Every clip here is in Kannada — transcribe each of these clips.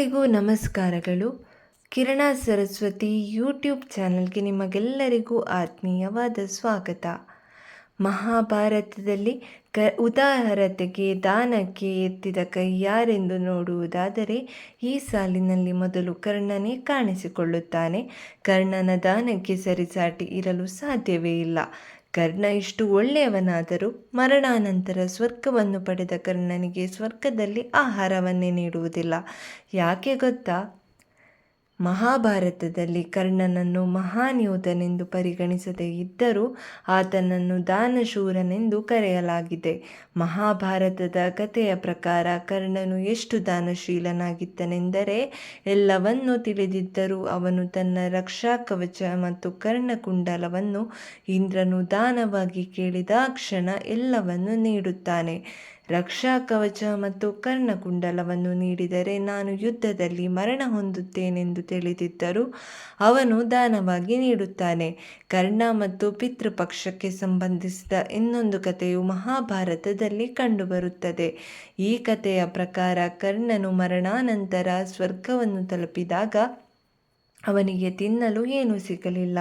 ಎಲ್ಲರಿಗೂ ನಮಸ್ಕಾರಗಳು. ಕಿರಣ ಸರಸ್ವತಿ ಯೂಟ್ಯೂಬ್ ಚಾನಲ್ಗೆ ನಿಮಗೆಲ್ಲರಿಗೂ ಆತ್ಮೀಯವಾದ ಸ್ವಾಗತ. ಮಹಾಭಾರತದಲ್ಲಿ ಕ ಉದಾಹರತೆಗೆ ದಾನಕ್ಕೆ ಎತ್ತಿದ ಕೈ ಯಾರೆಂದು ನೋಡುವುದಾದರೆ ಈ ಸಾಲಿನಲ್ಲಿ ಮೊದಲು ಕರ್ಣನೇ ಕಾಣಿಸಿಕೊಳ್ಳುತ್ತಾನೆ. ಕರ್ಣನ ದಾನಕ್ಕೆ ಸರಿಸಾಟಿ ಇರಲು ಸಾಧ್ಯವೇ ಇಲ್ಲ. ಕರ್ಣ ಇಷ್ಟು ಒಳ್ಳೆಯವನಾದರೂ ಮರಣಾನಂತರ ಸ್ವರ್ಗವನ್ನು ಪಡೆದ ಕರ್ಣನಿಗೆ ಸ್ವರ್ಗದಲ್ಲಿ ಆಹಾರವನ್ನೇ ನೀಡುವುದಿಲ್ಲ. ಯಾಕೆ ಗೊತ್ತಾ? ಮಹಾಭಾರತದಲ್ಲಿ ಕರ್ಣನನ್ನು ಮಹಾನ್ ಯೋಧನೆಂದು ಪರಿಗಣಿಸದೇ ಇದ್ದರೂ ಆತನನ್ನು ದಾನಶೂರನೆಂದು ಕರೆಯಲಾಗಿದೆ. ಮಹಾಭಾರತದ ಕಥೆಯ ಪ್ರಕಾರ ಕರ್ಣನು ಎಷ್ಟು ದಾನಶೀಲನಾಗಿದ್ದನೆಂದರೆ ಎಲ್ಲವನ್ನೂ ತಿಳಿದಿದ್ದರೂ ಅವನು ತನ್ನ ರಕ್ಷಾ ಕವಚ ಮತ್ತು ಕರ್ಣಕುಂಡಲವನ್ನು ಇಂದ್ರನು ದಾನವಾಗಿ ಕೇಳಿದ ಕ್ಷಣ ಎಲ್ಲವನ್ನು ನೀಡುತ್ತಾನೆ. ರಕ್ಷಾ ಕವಚ ಮತ್ತು ಕರ್ಣಕುಂಡಲವನ್ನು ನೀಡಿದರೆ ನಾನು ಯುದ್ಧದಲ್ಲಿ ಮರಣ ಹೊಂದುತ್ತೇನೆಂದು ತಿಳಿದಿದ್ದರೂ ಅವನು ದಾನವಾಗಿ ನೀಡುತ್ತಾನೆ. ಕರ್ಣ ಮತ್ತು ಪಿತೃಪಕ್ಷಕ್ಕೆ ಸಂಬಂಧಿಸಿದ ಇನ್ನೊಂದು ಕಥೆಯು ಮಹಾಭಾರತದಲ್ಲಿ ಕಂಡುಬರುತ್ತದೆ. ಈ ಕಥೆಯ ಪ್ರಕಾರ ಕರ್ಣನು ಮರಣಾನಂತರ ಸ್ವರ್ಗವನ್ನು ತಲುಪಿದಾಗ ಅವನಿಗೆ ತಿನ್ನಲು ಏನೂ ಸಿಗಲಿಲ್ಲ.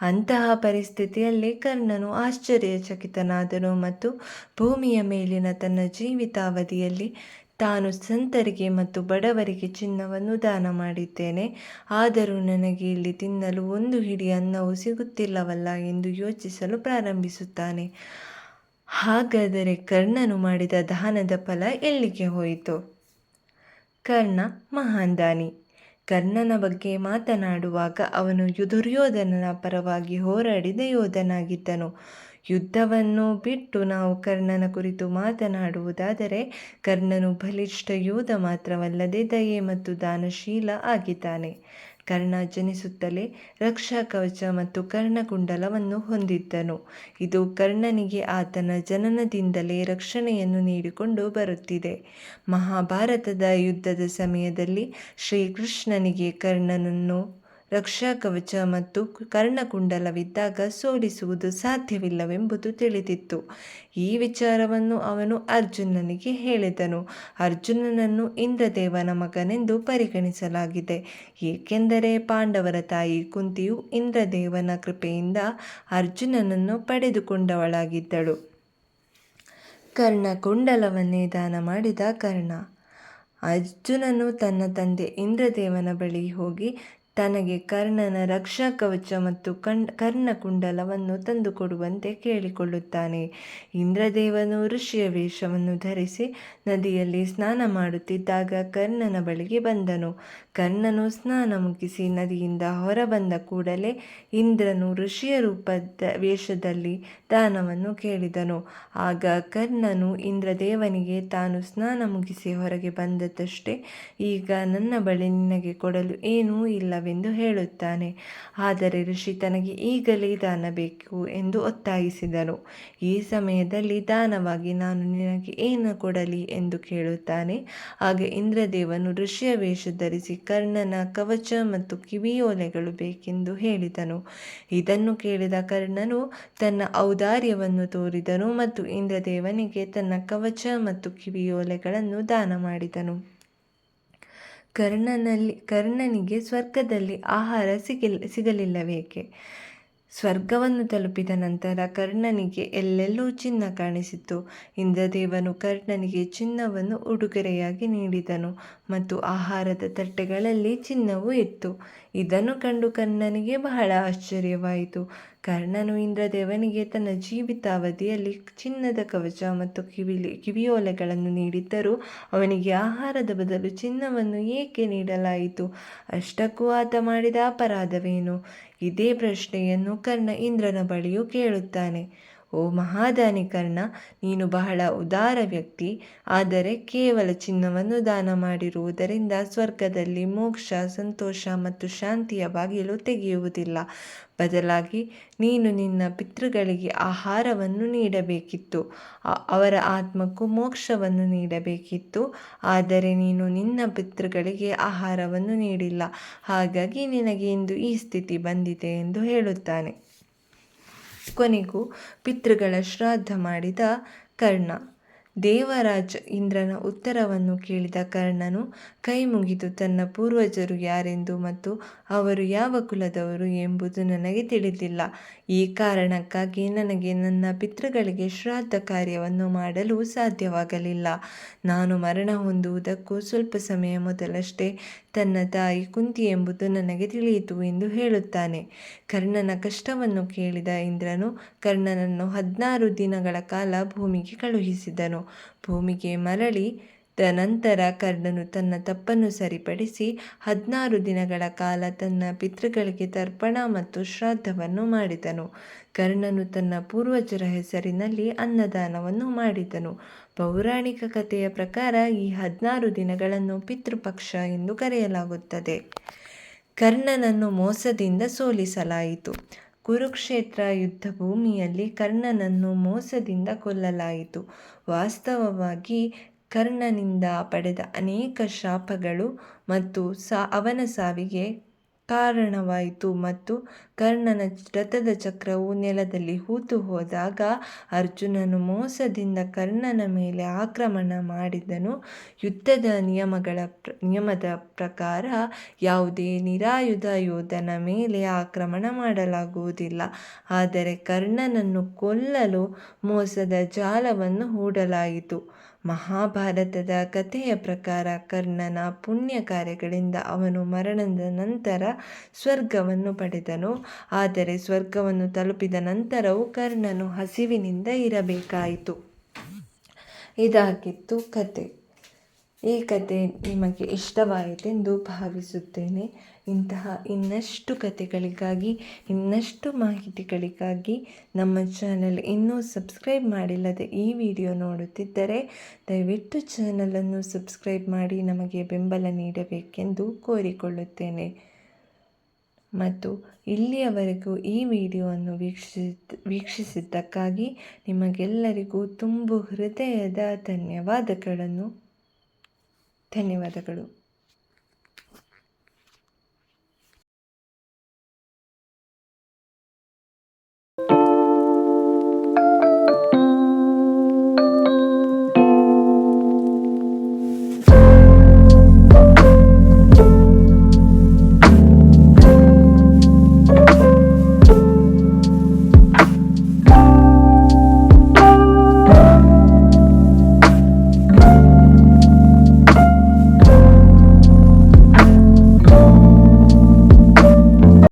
ಅಂತಹ ಪರಿಸ್ಥಿತಿಯಲ್ಲಿ ಕರ್ಣನು ಆಶ್ಚರ್ಯಚಕಿತನಾದನು ಮತ್ತು ಭೂಮಿಯ ಮೇಲಿನ ತನ್ನ ಜೀವಿತಾವಧಿಯಲ್ಲಿ ತಾನು ಸಂತರಿಗೆ ಮತ್ತು ಬಡವರಿಗೆ ಚಿನ್ನವನ್ನು ದಾನ ಮಾಡಿದ್ದೇನೆ. ಆದರೂ ನನಗೆ ಇಲ್ಲಿ ತಿನ್ನಲು ಒಂದು ಹಿಡಿ ಅನ್ನವು ಸಿಗುತ್ತಿಲ್ಲವಲ್ಲ ಎಂದು ಯೋಚಿಸಲು ಪ್ರಾರಂಭಿಸುತ್ತಾನೆ. ಹಾಗಾದರೆ ಕರ್ಣನು ಮಾಡಿದ ದಾನದ ಫಲ ಎಲ್ಲಿಗೆ ಹೋಯಿತು? ಕರ್ಣ ಮಹಾನ್ ದಾನಿ. ಕರ್ಣನ ಬಗ್ಗೆ ಮಾತನಾಡುವಾಗ ಅವನು ಯುದುರ್ಯೋಧನನ ಪರವಾಗಿ ಹೋರಾಡಿದ ಯೋಧನಾಗಿದ್ದನು. ಯುದ್ಧವನ್ನು ಬಿಟ್ಟು ನಾವು ಕರ್ಣನ ಕುರಿತು ಮಾತನಾಡುವುದಾದರೆ ಕರ್ಣನು ಬಲಿಷ್ಠ ಯೋಧ ಮಾತ್ರವಲ್ಲದೆ ದಯೆ ಮತ್ತು ದಾನಶೀಲ ಆಗಿದ್ದಾನೆ. ಕರ್ಣ ಜನಿಸುತ್ತಲೇ ರಕ್ಷಾ ಕವಚ ಮತ್ತು ಕರ್ಣಕುಂಡಲವನ್ನು ಹೊಂದಿದ್ದನು. ಇದು ಕರ್ಣನಿಗೆ ಆತನ ಜನನದಿಂದಲೇ ರಕ್ಷಣೆಯನ್ನು ನೀಡಿಕೊಂಡು ಬರುತ್ತಿದೆ. ಮಹಾಭಾರತದ ಯುದ್ಧದ ಸಮಯದಲ್ಲಿ ಶ್ರೀಕೃಷ್ಣನಿಗೆ ಕರ್ಣನನ್ನು ರಕ್ಷಾ ಕವಚ ಮತ್ತು ಕರ್ಣಕುಂಡಲವಿದ್ದಾಗ ಸೋಲಿಸುವುದು ಸಾಧ್ಯವಿಲ್ಲವೆಂಬುದು ತಿಳಿದಿತ್ತು. ಈ ವಿಚಾರವನ್ನು ಅವನು ಅರ್ಜುನನಿಗೆ ಹೇಳಿದನು. ಅರ್ಜುನನನ್ನು ಇಂದ್ರದೇವನ ಮಗನೆಂದು ಪರಿಗಣಿಸಲಾಗಿದೆ. ಏಕೆಂದರೆ ಪಾಂಡವರ ತಾಯಿ ಕುಂತಿಯು ಇಂದ್ರದೇವನ ಕೃಪೆಯಿಂದ ಅರ್ಜುನನನ್ನು ಪಡೆದುಕೊಂಡವಳಾಗಿದ್ದಳು. ಕರ್ಣಕುಂಡಲವನ್ನೇ ದಾನ ಮಾಡಿದ ಕರ್ಣ. ಅರ್ಜುನನು ತನ್ನ ತಂದೆ ಇಂದ್ರದೇವನ ಬಳಿ ಹೋಗಿ ತನಗೆ ಕರ್ಣನ ರಕ್ಷಾ ಕವಚ ಮತ್ತು ಕಣ್ ಕರ್ಣಕುಂಡಲವನ್ನು ತಂದುಕೊಡುವಂತೆ ಕೇಳಿಕೊಳ್ಳುತ್ತಾನೆ. ಇಂದ್ರದೇವನು ಋಷಿಯ ವೇಷವನ್ನು ಧರಿಸಿ ನದಿಯಲ್ಲಿ ಸ್ನಾನ ಮಾಡುತ್ತಿದ್ದಾಗ ಕರ್ಣನ ಬಳಿಗೆ ಬಂದನು. ಕರ್ಣನು ಸ್ನಾನ ಮುಗಿಸಿ ನದಿಯಿಂದ ಹೊರಬಂದ ಕೂಡಲೇ ಇಂದ್ರನು ಋಷಿಯ ರೂಪದ ವೇಷದಲ್ಲಿ ದಾನವನ್ನು ಕೇಳಿದನು. ಆಗ ಕರ್ಣನು ಇಂದ್ರದೇವನಿಗೆ, ತಾನು ಸ್ನಾನ ಮುಗಿಸಿ ಹೊರಗೆ ಬಂದದ್ದಷ್ಟೇ, ಈಗ ನನ್ನ ಬಳಿ ನಿನಗೆ ಕೊಡಲು ಏನೂ ಇಲ್ಲ ಇಲ್ಲವೆಂದು ಹೇಳುತ್ತಾನೆ. ಆದರೆ ಋಷಿ ತನಗೆ ಈಗಲೇ ದಾನ ಬೇಕು ಎಂದು ಒತ್ತಾಯಿಸಿದರು. ಈ ಸಮಯದಲ್ಲಿ ದಾನವಾಗಿ ನಾನು ನಿನಗೆ ಏನು ಕೊಡಲಿ ಎಂದು ಕೇಳುತ್ತಾನೆ. ಆಗ ಇಂದ್ರದೇವನು ಋಷಿಯ ವೇಷ ಧರಿಸಿ ಕರ್ಣನ ಕವಚ ಮತ್ತು ಕಿವಿಯೋಲೆಗಳು ಬೇಕೆಂದು ಹೇಳಿದನು. ಇದನ್ನು ಕೇಳಿದ ಕರ್ಣನು ತನ್ನ ಔದಾರ್ಯವನ್ನು ತೋರಿದನು ಮತ್ತು ಇಂದ್ರದೇವನಿಗೆ ತನ್ನ ಕವಚ ಮತ್ತು ಕಿವಿಯೋಲೆಗಳನ್ನು ದಾನ ಮಾಡಿದನು. ಕರ್ಣನಲ್ಲಿ ಕರ್ಣನಿಗೆ ಸ್ವರ್ಗದಲ್ಲಿ ಆಹಾರ ಸಿಗಿಲ್ ಸಿಗಲಿಲ್ಲವೇಕೆ? ಸ್ವರ್ಗವನ್ನು ತಲುಪಿದ ನಂತರ ಕರ್ಣನಿಗೆ ಎಲ್ಲೆಲ್ಲೂ ಚಿನ್ನ ಕಾಣಿಸಿತು ಇಂದ್ರದೇವನು ಕರ್ಣನಿಗೆ ಚಿನ್ನವನ್ನು ಉಡುಗೊರೆಯಾಗಿ ನೀಡಿದನು ಮತ್ತು ಆಹಾರದ ತಟ್ಟೆಗಳಲ್ಲಿ ಚಿನ್ನವೂ ಇತ್ತು. ಇದನ್ನು ಕಂಡು ಕರ್ಣನಿಗೆ ಬಹಳ ಆಶ್ಚರ್ಯವಾಯಿತು. ಕರ್ಣನು ಇಂದ್ರದೇವನಿಗೆ ತನ್ನ ಜೀವಿತಾವಧಿಯಲ್ಲಿ ಚಿನ್ನದ ಕವಚ ಮತ್ತು ಕಿವಿಲಿ, ಕಿವಿಯೋಲೆಗಳನ್ನು ನೀಡಿದ್ದರೂ ಅವನಿಗೆ ಆಹಾರದ ಬದಲು ಚಿನ್ನವನ್ನು ಏಕೆ ನೀಡಲಾಯಿತು? ಅಷ್ಟಕ್ಕೂ ಆತ ಮಾಡಿದ ಅಪರಾಧವೇನು? ಇದೇ ಪ್ರಶ್ನೆಯನ್ನು ಕರ್ಣ ಇಂದ್ರನ ಬಳಿಯೂ ಕೇಳುತ್ತಾನೆ. ಓ ಮಹಾದಾನಿ ಕರ್ಣ ನೀನು ಬಹಳ ಉದಾರ ವ್ಯಕ್ತಿ. ಆದರೆ ಕೇವಲ ಚಿನ್ನವನ್ನು ದಾನ ಮಾಡಿರುವುದರಿಂದ ಸ್ವರ್ಗದಲ್ಲಿ ಮೋಕ್ಷ, ಸಂತೋಷ ಮತ್ತು ಶಾಂತಿಯ ಬಾಗಿಲು ತೆಗೆಯುವುದಿಲ್ಲ. ಬದಲಾಗಿ ನೀನು ನಿನ್ನ ಪಿತೃಗಳಿಗೆ ಆಹಾರವನ್ನು ನೀಡಬೇಕಿತ್ತು. ಅವರ ಆತ್ಮಕ್ಕೂ ಮೋಕ್ಷವನ್ನು ನೀಡಬೇಕಿತ್ತು. ಆದರೆ ನೀನು ನಿನ್ನ ಪಿತೃಗಳಿಗೆ ಆಹಾರವನ್ನು ನೀಡಿಲ್ಲ. ಹಾಗಾಗಿ ನಿನಗೆ ಇಂದು ಈ ಸ್ಥಿತಿ ಬಂದಿದೆ ಎಂದು ಹೇಳುತ್ತಾನೆ. ಕೊನೆಗೂ ಪಿತೃಗಳ ಶ್ರಾದ್ದ ಮಾಡಿದ ಕರ್ಣ. ದೇವರಾಜ ಇಂದ್ರನ ಉತ್ತರವನ್ನು ಕೇಳಿದ ಕರ್ಣನು, ಕೈ ಮುಗಿದು ತನ್ನ ಪೂರ್ವಜರು ಯಾರೆಂದು ಮತ್ತು ಅವರು ಯಾವ ಕುಲದವರು ಎಂಬುದು ನನಗೆ ತಿಳಿದಿಲ್ಲ. ಈ ಕಾರಣಕ್ಕಾಗಿ ನನಗೆ ನನ್ನ ಪಿತೃಗಳಿಗೆ ಶ್ರಾದ್ದ ಕಾರ್ಯವನ್ನು ಮಾಡಲು ಸಾಧ್ಯವಾಗಲಿಲ್ಲ. ನಾನು ಮರಣ ಹೊಂದುವುದಕ್ಕೂ ಸ್ವಲ್ಪ ಸಮಯ ಮೊದಲಷ್ಟೇ ತನ್ನ ತಾಯಿ ಕುಂತಿ ಎಂಬುದು ನನಗೆ ತಿಳಿಯಿತು ಎಂದು ಹೇಳುತ್ತಾನೆ. ಕರ್ಣನ ಕಷ್ಟವನ್ನು ಕೇಳಿದ ಇಂದ್ರನು ಕರ್ಣನನ್ನು ಹದಿನಾರು ದಿನಗಳ ಕಾಲ ಭೂಮಿಗೆ ಕಳುಹಿಸಿದನು. ಭೂಮಿಗೆ ಮರಳಿ ನಂತರ ಕರ್ಣನು ತನ್ನ ತಪ್ಪನ್ನು ಸರಿಪಡಿಸಿ ಹದಿನಾರು ದಿನಗಳ ಕಾಲ ತನ್ನ ಪಿತೃಗಳಿಗೆ ತರ್ಪಣ ಮತ್ತು ಶ್ರಾದ್ದವನ್ನು ಮಾಡಿದನು. ಕರ್ಣನು ತನ್ನ ಪೂರ್ವಜರ ಹೆಸರಿನಲ್ಲಿ ಅನ್ನದಾನವನ್ನು ಮಾಡಿದನು. ಪೌರಾಣಿಕ ಕಥೆಯ ಪ್ರಕಾರ ಈ ಹದಿನಾರು ದಿನಗಳನ್ನು ಪಿತೃಪಕ್ಷ ಎಂದು ಕರೆಯಲಾಗುತ್ತದೆ. ಕರ್ಣನನ್ನು ಮೋಸದಿಂದ ಸೋಲಿಸಲಾಯಿತು. ಕುರುಕ್ಷೇತ್ರ ಯುದ್ಧ ಭೂಮಿಯಲ್ಲಿ ಕರ್ಣನನ್ನು ಮೋಸದಿಂದ ಕೊಲ್ಲಲಾಯಿತು. ವಾಸ್ತವವಾಗಿ ಕರ್ಣನಿಂದ ಪಡೆದ ಅನೇಕ ಶಾಪಗಳು ಮತ್ತು ಸಾ, ಅವನ ಸಾವಿಗೆ ಕಾರಣವಾಯಿತು ಮತ್ತು ಕರ್ಣನ ರಥದ ಚಕ್ರವು ನೆಲದಲ್ಲಿ ಹೂತು ಹೋದಾಗ ಅರ್ಜುನನು ಮೋಸದಿಂದ ಕರ್ಣನ ಮೇಲೆ ಆಕ್ರಮಣ ಮಾಡಿದನು. ಯುದ್ಧದ ನಿಯಮಗಳ ನಿಯಮದ ಪ್ರಕಾರ ಯಾವುದೇ ನಿರಾಯುಧ ಯೋಧನ ಮೇಲೆ ಆಕ್ರಮಣ ಮಾಡಲಾಗುವುದಿಲ್ಲ. ಆದರೆ ಕರ್ಣನನ್ನು ಕೊಲ್ಲಲು ಮೋಸದ ಜಾಲವನ್ನು ಹೂಡಲಾಯಿತು. ಮಹಾಭಾರತದ ಕಥೆಯ ಪ್ರಕಾರ ಕರ್ಣನ ಪುಣ್ಯ ಕಾರ್ಯಗಳಿಂದ ಅವನು ಮರಣದ ನಂತರ ಸ್ವರ್ಗವನ್ನು ಪಡೆದನು. ಆದರೆ ಸ್ವರ್ಗವನ್ನು ತಲುಪಿದ ನಂತರವೂ ಕರ್ಣನು ಹಸಿವಿನಿಂದ ಇರಬೇಕಾಯಿತು. ಇದಾಗಿತ್ತು ಕತೆ ಈ ಕತೆ ನಿಮಗೆ ಇಷ್ಟವಾಯಿತೆಂದು ಭಾವಿಸುತ್ತೇನೆ. ಇಂತಹ ಇನ್ನಷ್ಟು ಕತೆಗಳಿಗಾಗಿ, ಇನ್ನಷ್ಟು ಮಾಹಿತಿಗಳಿಗಾಗಿ ನಮ್ಮ ಚಾನಲ್ ಇನ್ನೂ ಸಬ್ಸ್ಕ್ರೈಬ್ ಮಾಡಿಲ್ಲದೆ ಈ ವಿಡಿಯೋ ನೋಡುತ್ತಿದ್ದರೆ ದಯವಿಟ್ಟು ಚಾನಲನ್ನು ಸಬ್ಸ್ಕ್ರೈಬ್ ಮಾಡಿ ನಮಗೆ ಬೆಂಬಲ ನೀಡಬೇಕೆಂದು ಕೋರಿಕೊಳ್ಳುತ್ತೇನೆ. ಮತ್ತು ಇಲ್ಲಿಯವರೆಗೂ ಈ ವಿಡಿಯೋವನ್ನು ವೀಕ್ಷಿಸಿ, ವೀಕ್ಷಿಸಿದ್ದಕ್ಕಾಗಿ ನಿಮಗೆಲ್ಲರಿಗೂ ತುಂಬು ಹೃದಯದ ಧನ್ಯವಾದಗಳನ್ನು. ಧನ್ಯವಾದಗಳು.